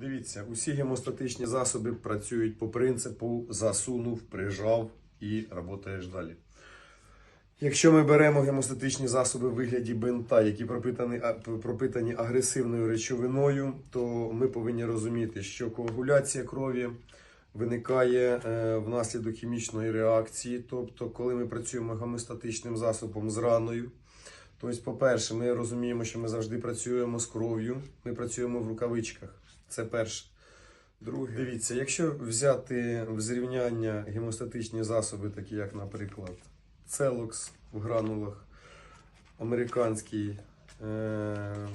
Дивіться, усі гемостатичні засоби працюють по принципу засунув, прижав і працюєш далі. Якщо ми беремо гемостатичні засоби в вигляді бинта, які пропитані, пропитані агресивною речовиною, то ми повинні розуміти, що коагуляція крові виникає е, внаслідок хімічної реакції. Тобто, коли ми працюємо гемостатичним засобом з раною, тобто, по-перше, ми розуміємо, що ми завжди працюємо з кров'ю, ми працюємо в рукавичках. Це перше. Друге, дивіться, якщо взяти в зрівняння гемостатичні засоби, такі як, наприклад, Целокс в гранулах, американський е,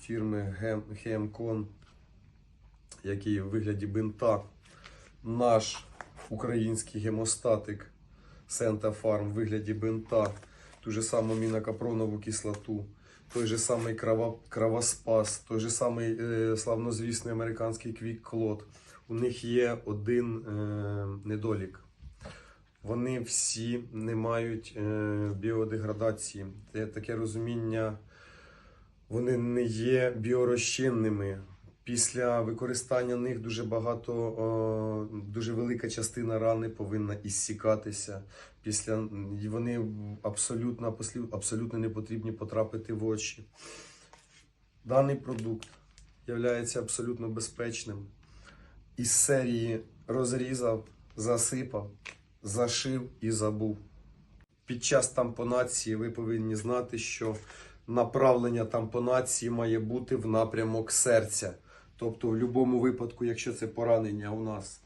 фірми Хемкон, який в вигляді бинта, наш український гемостатик Сентафарм в вигляді бинта, ту же саму мінокапронову кислоту, той же самий крава, кровоспас, той же самий е, славнозвісний американський квік-клод. У них є один е, недолік. Вони всі не мають е, біодеградації. Це таке розуміння, вони не є біорозчинними. Після використання них дуже багато, дуже велика частина рани повинна іссікатися. Після вони абсолютно, абсолютно не потрібні потрапити в очі. Даний продукт є абсолютно безпечним. Із серії розрізав, засипав, зашив і забув. Під час тампонації ви повинні знати, що направлення тампонації має бути в напрямок серця. Тобто, в будь-якому випадку, якщо це поранення у нас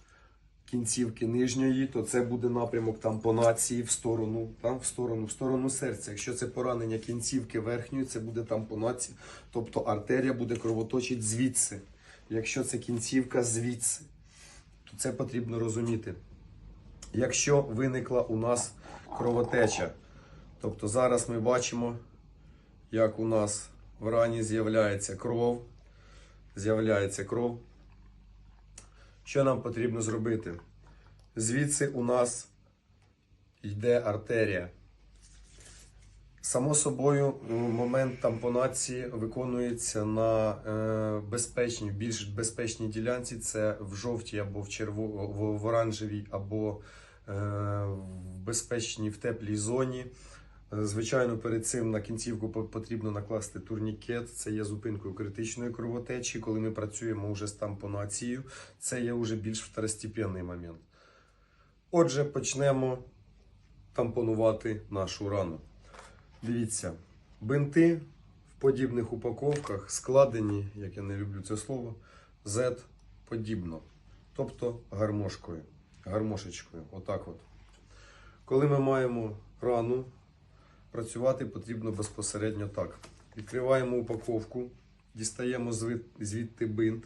кінцівки нижньої, то це буде напрямок тампонації в сторону, там, в сторону, в сторону серця. Якщо це поранення кінцівки верхньої, це буде тампонація, тобто артерія буде кровоточити звідси. Якщо це кінцівка звідси, то це потрібно розуміти. Якщо виникла у нас кровотеча, тобто зараз ми бачимо, як у нас в рані з'являється кров, з'являється кров. Що нам потрібно зробити? Звідси у нас йде артерія. Само собою, момент тампонації виконується на е, безпечній, більш безпечній ділянці. Це в жовтій або в черво, в оранжевій, або е, в безпечній в теплій зоні. Звичайно, перед цим на кінцівку потрібно накласти турнікет. Це є зупинкою критичної кровотечі. Коли ми працюємо вже з тампонацією, це є вже більш второстепенний момент. Отже, почнемо тампонувати нашу рану. Дивіться, бинти в подібних упаковках складені, як я не люблю це слово, Z подібно. Тобто гармошкою, гармошечкою. Отак от. Коли ми маємо рану, працювати потрібно безпосередньо так. Відкриваємо упаковку, дістаємо звідти бинт.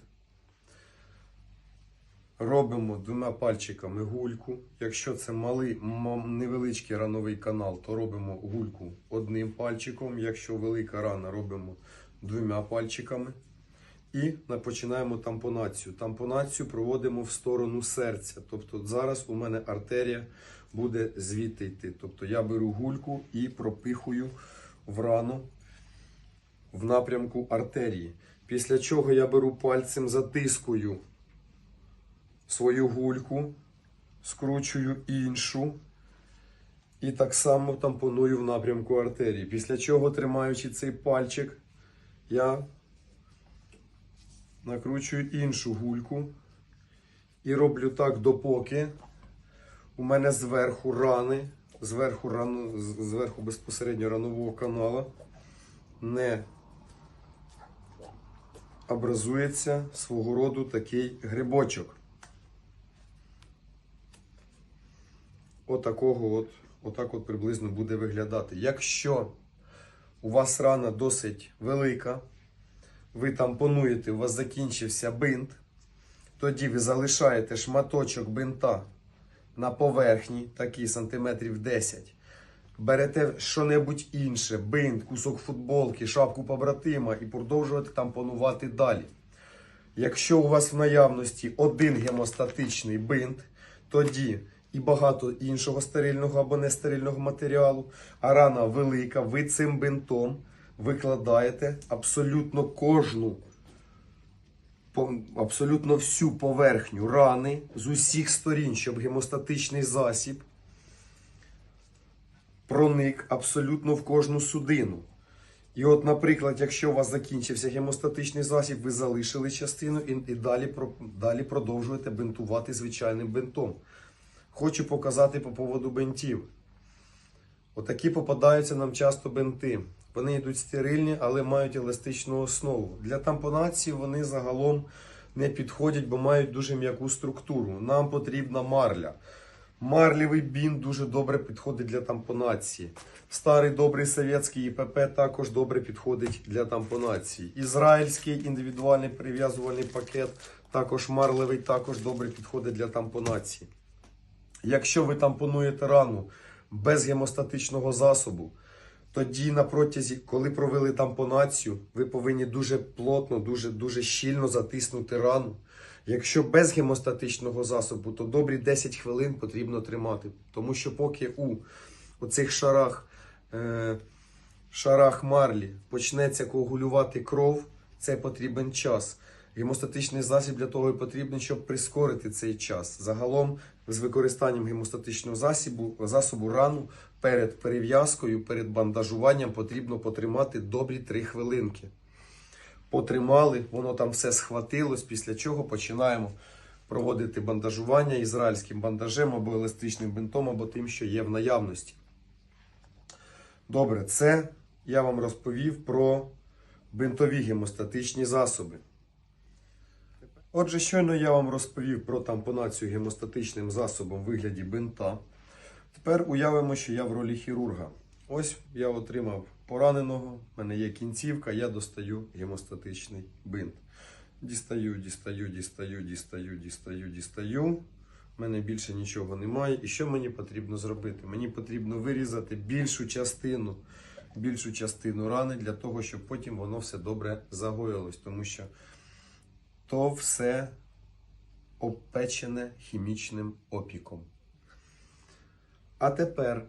Робимо двома пальчиками гульку. Якщо це малий, невеличкий рановий канал, то робимо гульку одним пальчиком. Якщо велика рана, робимо двома пальчиками. І на- починаємо тампонацію. Тампонацію проводимо в сторону серця. Тобто зараз у мене артерія буде звідти йти. Тобто я беру гульку і пропихую в рану в напрямку артерії. Після чого я беру пальцем, затискую свою гульку, скручую іншу і так само тампоную в напрямку артерії. Після чого, тримаючи цей пальчик, я накручую іншу гульку і роблю так допоки у мене зверху рани, зверху, рану, зверху безпосередньо ранового канала не образується свого роду такий грибочок. Отакого от, отак от приблизно буде виглядати. Якщо у вас рана досить велика, ви тампонуєте, у вас закінчився бинт, тоді ви залишаєте шматочок бинта на поверхні, такий сантиметрів 10. Берете що-небудь інше, бинт, кусок футболки, шапку побратима і продовжуєте тампонувати далі. Якщо у вас в наявності один гемостатичний бинт, тоді і багато іншого стерильного або нестерильного матеріалу, а рана велика, ви цим бинтом викладаєте абсолютно кожну абсолютно всю поверхню рани з усіх сторін, щоб гемостатичний засіб проник абсолютно в кожну судину. І от, наприклад, якщо у вас закінчився гемостатичний засіб, ви залишили частину і, і далі, далі продовжуєте бинтувати звичайним бинтом. Хочу показати по поводу бинтів. Отакі попадаються нам часто бинти. Вони йдуть стерильні, але мають еластичну основу. Для тампонації вони загалом не підходять, бо мають дуже м'яку структуру. Нам потрібна марля. Марлєвий бінт дуже добре підходить для тампонації. Старий добрий совєтський ІПП також добре підходить для тампонації. Ізраїльський індивідуальний прив'язувальний пакет, також марлевий, також добре підходить для тампонації. Якщо ви тампонуєте рану без гемостатичного засобу, тоді на протязі, коли провели тампонацію, ви повинні дуже плотно, дуже, дуже щільно затиснути рану. Якщо без гемостатичного засобу, то добрі 10 хвилин потрібно тримати. Тому що поки у оцих шарах, е, шарах марлі почнеться коагулювати кров, це потрібен час. Гемостатичний засіб для того і потрібен, щоб прискорити цей час. Загалом, з використанням гемостатичного засобу, засобу рану перед перев'язкою, перед бандажуванням потрібно потримати добрі 3 хвилинки. Потримали, воно там все схватилось, після чого починаємо проводити бандажування ізраїльським бандажем або еластичним бинтом, або тим, що є в наявності. Добре, це я вам розповів про бинтові гемостатичні засоби. Отже, щойно я вам розповів про тампонацію гемостатичним засобом в вигляді бинта. Тепер уявимо, що я в ролі хірурга. Ось я отримав пораненого, в мене є кінцівка, я достаю гемостатичний бинт. Дістаю, дістаю, дістаю, дістаю, дістаю, дістаю. У мене більше нічого немає. І що мені потрібно зробити? Мені потрібно вирізати більшу частину, більшу частину рани для того, щоб потім воно все добре загоїлось. Тому що то все обпечене хімічним опіком. А тепер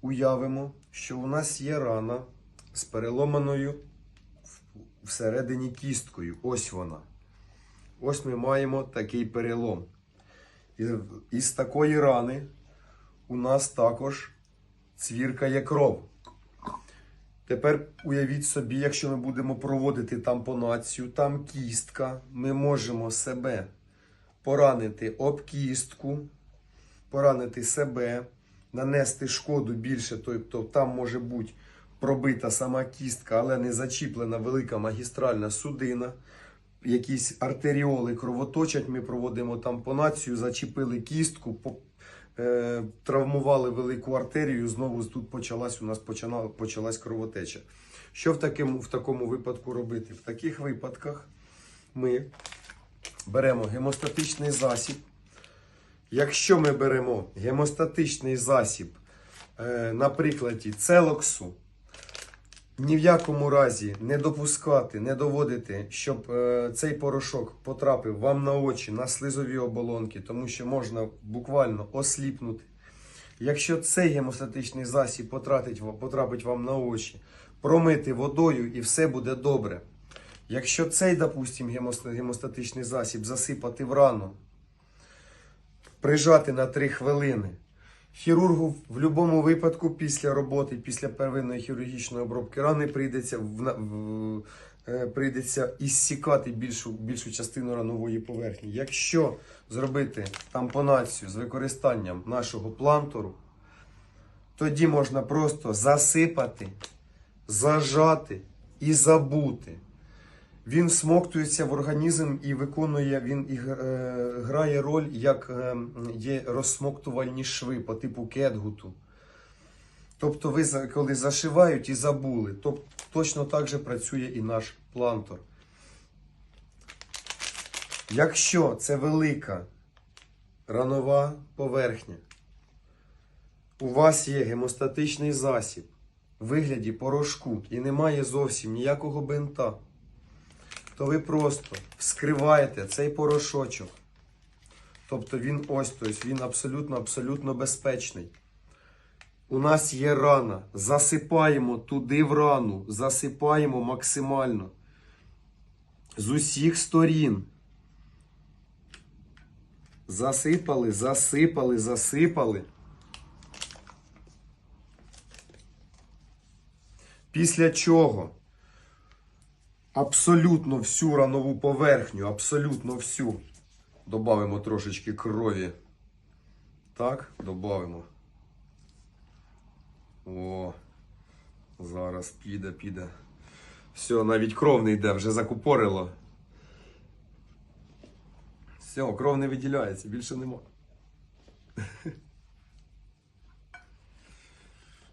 уявимо, що у нас є рана з переломаною всередині кісткою. Ось вона. Ось ми маємо такий перелом. І із такої рани у нас також цвіркає кров. Тепер уявіть собі, якщо ми будемо проводити тампонацію, там кістка, ми можемо себе поранити об кістку, поранити себе, нанести шкоду більше, тобто там може бути пробита сама кістка, але не зачіплена велика магістральна судина. Якісь артеріоли кровоточать, ми проводимо тампонацію, зачепили кістку, травмували велику артерію, знову тут почалась у нас починала, почалась кровотеча. Що в такому, в такому випадку робити? В таких випадках ми беремо гемостатичний засіб. Якщо ми беремо гемостатичний засіб, е, на прикладі целоксу, ні в якому разі не допускати, не доводити, щоб е, цей порошок потрапив вам на очі, на слизові оболонки, тому що можна буквально осліпнути. Якщо цей гемостатичний засіб потратить, потрапить вам на очі, промити водою і все буде добре. Якщо цей, допустим, гемостатичний засіб засипати в рану, прижати на 3 хвилини. Хірургу в будь-якому випадку після роботи, після первинної хірургічної обробки рани прийдеться, в, в, е, прийдеться ізсікати більшу, більшу частину ранової поверхні. Якщо зробити тампонацію з використанням нашого плантору, тоді можна просто засипати, зажати і забути. Він всмоктується в організм і виконує, він і, е, грає роль, як е, є розсмоктувальні шви по типу кетгуту. Тобто, ви коли зашивають і забули, то точно так же працює і наш плантор. Якщо це велика ранова поверхня, у вас є гемостатичний засіб в вигляді порошку і немає зовсім ніякого бинта то ви просто вскриваєте цей порошочок. Тобто він ось, тобто він абсолютно, абсолютно безпечний. У нас є рана. Засипаємо туди в рану, засипаємо максимально. з усіх сторін. Засипали, засипали, засипали. Після чого абсолютно всю ранову поверхню, абсолютно всю. Добавимо трошечки крові. Так, добавимо. О, зараз піде, піде. Все, навіть кров не йде, вже закупорило. Все, кров не виділяється, більше нема.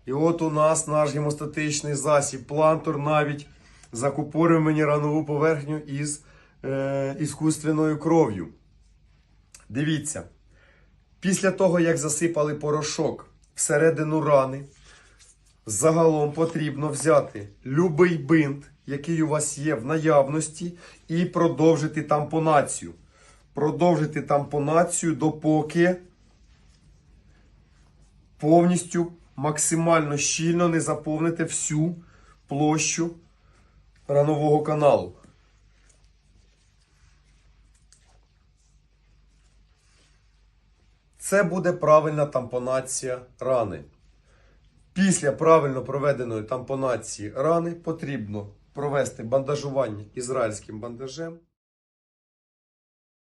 І от у нас наш гемостатичний засіб. Плантор навіть закупорив мені ранову поверхню із е, іскусственною кров'ю. Дивіться, після того, як засипали порошок всередину рани, загалом потрібно взяти любий бинт, який у вас є в наявності, і продовжити тампонацію. Продовжити тампонацію, допоки повністю максимально щільно не заповните всю площу ранового каналу. Це буде правильна тампонація рани. Після правильно проведеної тампонації рани потрібно провести бандажування ізраїльським бандажем.